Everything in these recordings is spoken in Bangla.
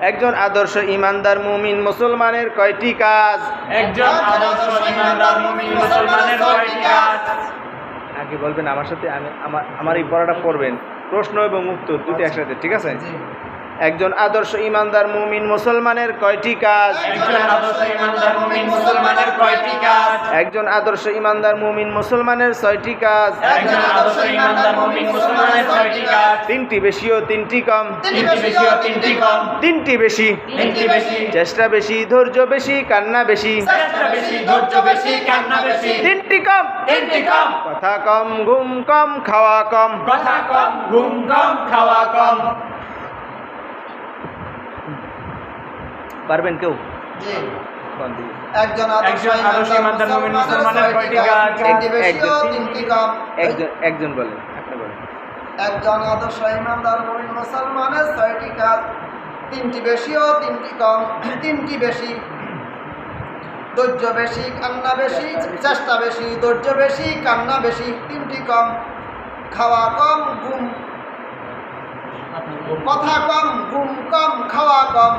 একজন আদর্শ ইমানদার মুমিন মুসলমানের কয়টি কাজ? একজন আদর্শ ইমানদার মুমিন মুসলমানের কয়টি কাজ? আগে বলবেন আমার সাথে আমি আমার আমার এই পড়াটা পড়বেন। প্রশ্ন এবং উত্তর দুটি একসাথে ঠিক আছে? একজন আদর্শ ইমানদার মুমিন মুসলমানের কয়টি কাজ? একজন আদর্শ ইমানদার মুমিন মুসলমানের কয়টি কাজ? একজন আদর্শ ইমানদার মুমিন মুসলমানের ছয়টি কাজ। তিনটি বেশি ও তিনটি কম। তিনটি বেশি। চেষ্টা বেশি ধৈর্য বেশি কান্না বেশি। তিনটি কম। কথা কম ঘুম কম খাওয়া কম। কথা কম ঘুম কম খাওয়া কম পারবেন কেউ জি কোন দিকে? একজন আদর্শ একজন আদর্শ ইমানদার মুমিন মুসলমানের কয়টি কাজ? তিনটি বেশি ও একজন- তিনটি কম একজন একজন বলেন একজন আদর্শ ইমানদার মুমিন মুসলমানের ছয়টি কাজ। তিনটি বেশি ও তিনটি কম তিনটি বেশি। ধৈর্য বেশি কান্না বেশি চেষ্টা বেশি ধৈর্য বেশি কান্না বেশি তিনটি কম। খাওয়া কম ঘুম। কথা কম ঘুম কম খাওয়া কম।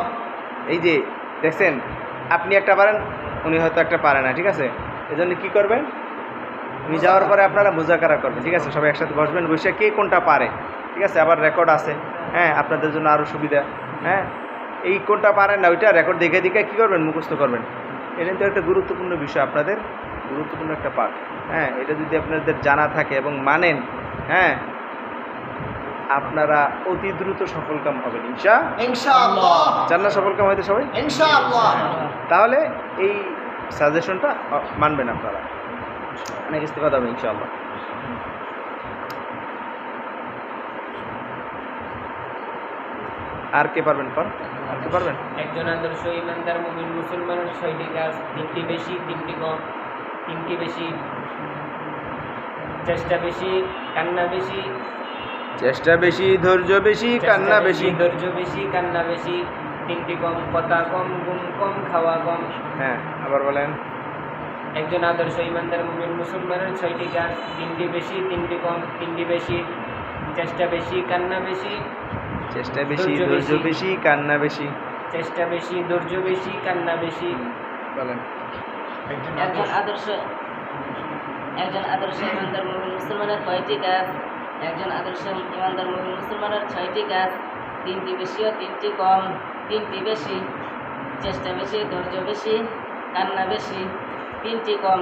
এই যে, দেখছেন, আপনি একটা পারেন, উনি হয়তো একটা পারে না, ঠিক আছে? এজন্য কি করবেন? উনি যাওয়ার পরে আপনারা মুজাকারা করবেন, ঠিক আছে? সবাই একসাথে বসবেন, বসে কে কোনটা পারে, ঠিক আছে? আবার রেকর্ড আছে হ্যাঁ? আপনাদের জন্য আরও সুবিধা হ্যাঁ? এই কোনটা পারেন না, ওইটা রেকর্ড দেখে দেখে কী করবেন? মুখস্থ করবেন। এটা কিন্তু একটা গুরুত্বপূর্ণ বিষয় আপনাদের, গুরুত্বপূর্ণ একটা পাঠ হ্যাঁ? এটা যদি আপনাদের জানা থাকে এবং মানেন হ্যাঁ? আপনারা অতি দ্রুত সফলকাম হবেন ইনশা না সফলকাম হয়তো সবাই? ইনশাআল্লাহ। তাহলে এই সাজেশনটা মানবেন আপনারা। অনেক ইস্তেফাদ হবে ইনশাআল্লাহ। আর কে পারবেন কর আর কে পারবেন? একজন আদর্শ ইমানদার মুমিন মুসলমানের ছয়টি কাজ তিনটি বেশি তিনটি কম তিনটি বেশি চেষ্টা বেশি কান্না বেশি চেষ্টা বেশি ধৈর্য বেশি কান্না বেশি ধৈর্য বেশি কান্না বেশি তিনটি কম কথা কম গুম কম খাওয়া কম। হ্যাঁ আবার বলেন। একজন আদর্শ ইমানদার মুমিন মুসলমানের ছয়টি কাজ তিনটি বেশি তিনটি কম তিনটি বেশি। চেষ্টা বেশি কান্না বেশি। চেষ্টা বেশি ধৈর্য। বেশি। কান্না বেশি। চেষ্টা বেশি ধৈর্য বেশি কান্না বেশি। বলেন। একজন আদর্শ একজন আদর্শ ইমানদার মুমিন মুসলমানের কয়টি কাজ? একজন আদর্শ ইমানদার মুমিন মুসলমানের ছয়টি কাজ, তিনটি বেশি ও তিনটি কম, তিনটি বেশি, চেষ্টা বেশি, ধৈর্য বেশি, কান্না বেশি, তিনটি কম,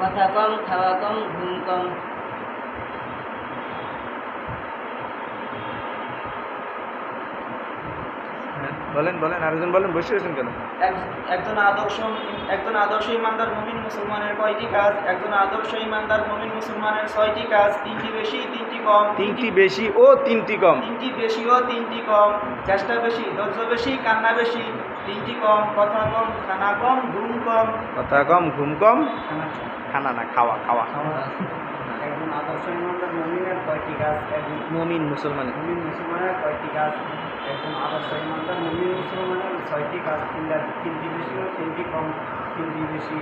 কথা কম, খাওয়া কম, ঘুম কম। বলেন বলেন আরেকজন বলেন বসে রয়েছেন কেন? এক- একজন আদর্শ একজন আদর্শ ইমানদার মুমিন মুসলমানের কয়টি কাজ? একজন আদর্শ ইমানদার মুমিন মুসলমানের ছয়টি কাজ? তিনটি বেশি তিনটি কম? তিনটি বেশি ও তিনটি কম। তিনটি বেশি ও তিনটি কম? চেষ্টা বেশি ধৈর্য বেশি কান্না বেশি তিনটি কম? কথা কম খানা কম ঘুম কম? কথা কম ঘুম কম খানা না খাওয়া খাওয়া। খাওয়া একজন আদর্শ ইমানদার মুমিনের কয়টি কাজ? একজন মুমিন মুসলমান মুমিন মুসলমানের কয়টি কাজ? একজন আদর্শ ইমানদার মুমিন মুসলমানের ছয়টি কাজ তিনটা তিনটি বেশি ও তিনটি কম তিনটি বেশি।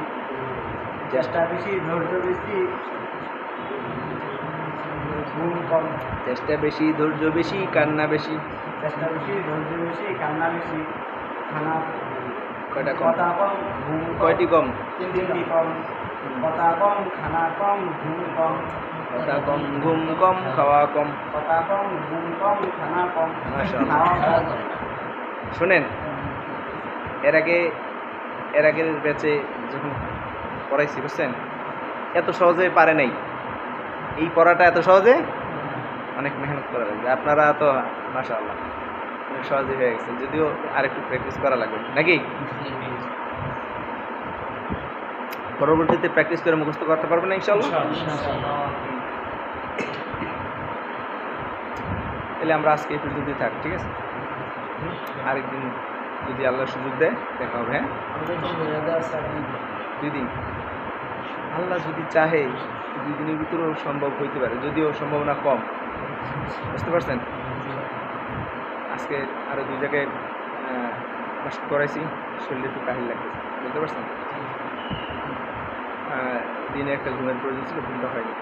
চেষ্টা বেশি ধৈর্য বেশি ঘুম কম। চেষ্টা বেশি ধৈর্য বেশি কান্না বেশি। চেষ্টা বেশি ধৈর্য বেশি কান্না বেশি খানা কয়টা কথা কম ঘুম কম কয়টি কম? তিনটি কম। কথা কম খানা কম ঘুম কম কথা কম ঘুম কম খাওয়া কম কথা কম ঘুম কম খানা কম শোনেন এর আগে এর আগের ব্যাচে যখন পড়াইছি বুঝছেন? এত সহজে পারে নাই। এই পড়াটা এত সহজে? অনেক মেহনত করা লাগবে। আপনারা তো মাশাআল্লাহ অনেক সহজে হয়ে গেছে। যদিও আরেকটু প্র্যাকটিস করা লাগবে। নাকি? পরবর্তীতে প্র্যাকটিস করে মুখস্থ করতে পারবেন না ইনশাল্লাহ তাহলে আমরা আজকে এই পর্যন্ত থাক ঠিক আছে? আরেকদিন যদি আল্লাহ সুযোগ দেয় দেখা হবে হ্যাঁ? দুই দিন। আল্লাহ যদি চাহে দুই দিনের ভিতরেও সম্ভব হইতে পারে যদিও সম্ভাবনা কম। বুঝতে পারছেন? আজকে আরও দুই জায়গায় কষ্ট করাইছি শরীরে একটু কাহিল লাগতেছে। বুঝতে পারছেন? দিনে একটা ঘুমের প্রয়োজন ছিল ঘুমটা হয়নি।